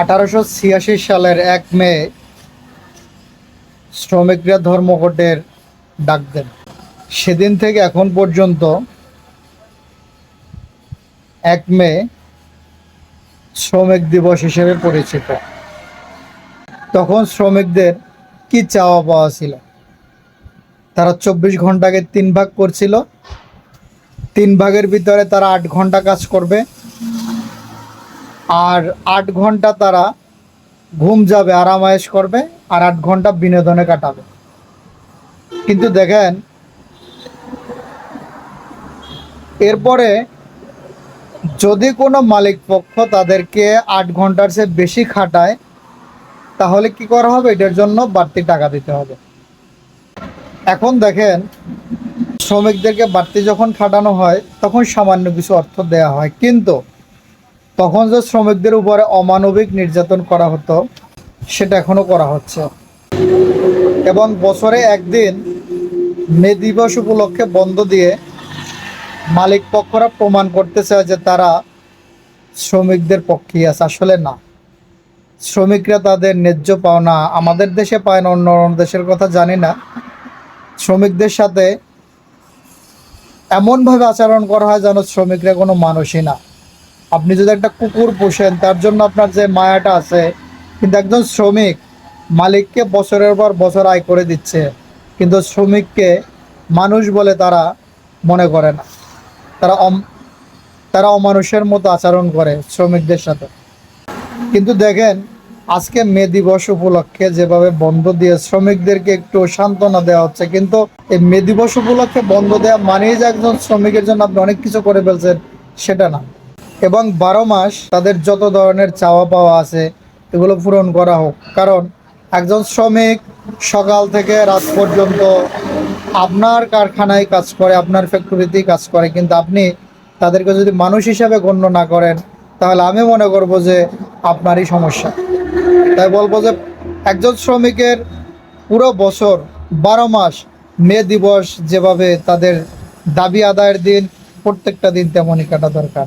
আঠারোশো ছিয়াশি সালের এক মে শ্রমিকরা ধর্মঘটের ডাক দেন। সেদিন থেকে এখন পর্যন্ত এক মে শ্রমিক দিবস হিসেবে পরিচিত। তখন শ্রমিকদের কি চাওয়া পাওয়া ছিল? তারা চব্বিশ ঘন্টাকে তিন ভাগ করছিল। তিন ভাগের ভিতরে তারা আট ঘণ্টা কাজ করবে। আর আট ঘণ্টা তারা ঘুম যাবে, আরামায়েশ করবে আর আট ঘণ্টা বিনোদনে কাটাবে। কিন্তু দেখেন, এরপরে যদি কোনো মালিক পক্ষ তাদেরকে আট ঘণ্টার চেয়ে বেশি খাটায়, তাহলে কি করা হবে? এটার জন্য বাড়তি টাকা দিতে হবে। এখন দেখেন, শ্রমিকদেরকে বাড়তি যখন খাটানো হয়, তখন সামান্য কিছু অর্থ দেওয়া হয়। কিন্তু তখন যে শ্রমিকদের উপরে অমানবিক নির্যাতন করা হতো, সেটা এখনও করা হচ্ছে। এবং বছরে একদিন মে দিবস উপলক্ষে বন্ধ দিয়ে মালিক পক্ষরা প্রমাণ করতে চায় যে তারা শ্রমিকদের পক্ষেই আছে। আসলে না। শ্রমিকরা তাদের ন্যায্য পাওনা আমাদের দেশে পায় না, অন্য অন্য দেশের কথা জানি না। শ্রমিকদের সাথে এমনভাবে আচরণ করা হয় যেন শ্রমিকরা কোনো মানুষই না। আপনি যদি একটা কুকুর পোষেন, তার জন্য আপনার যে মায়াটা আছে, কিন্তু একজন শ্রমিক মালিককে বছরের পর বছর আয় করে দিচ্ছে, কিন্তু শ্রমিককে মানুষ বলে তারা মনে করে না। তারা তারা অমানুষের মতো আচরণ করে শ্রমিকদের সাথে। কিন্তু দেখেন, আজকে মে দিবস উপলক্ষে যেভাবে বন্ধ দিয়ে শ্রমিকদেরকে একটু সান্ত্বনা দেওয়া হচ্ছে, কিন্তু এই মে দিবস উপলক্ষে বন্ধ দেওয়া মানেই যে একজন শ্রমিকের জন্য আপনি অনেক কিছু করে ফেলছেন, সেটা না। এবং বারো মাস তাদের যত ধরনের চাওয়া পাওয়া আছে, এগুলো পূরণ করা হোক। কারণ একজন শ্রমিক সকাল থেকে রাত পর্যন্ত আপনার কারখানায় কাজ করে, আপনার ফ্যাক্টরিতেই কাজ করে, কিন্তু আপনি তাদেরকে যদি মানুষ হিসাবে গণ্য না করেন, তাহলে আমি মনে করব যে আপনারই সমস্যা। তাই বলব যে একজন শ্রমিকের পুরো বছর বারো মাস মে দিবস যেভাবে তাদের দাবি আদায়ের দিন, প্রত্যেকটা দিন তেমনই কাটা দরকার।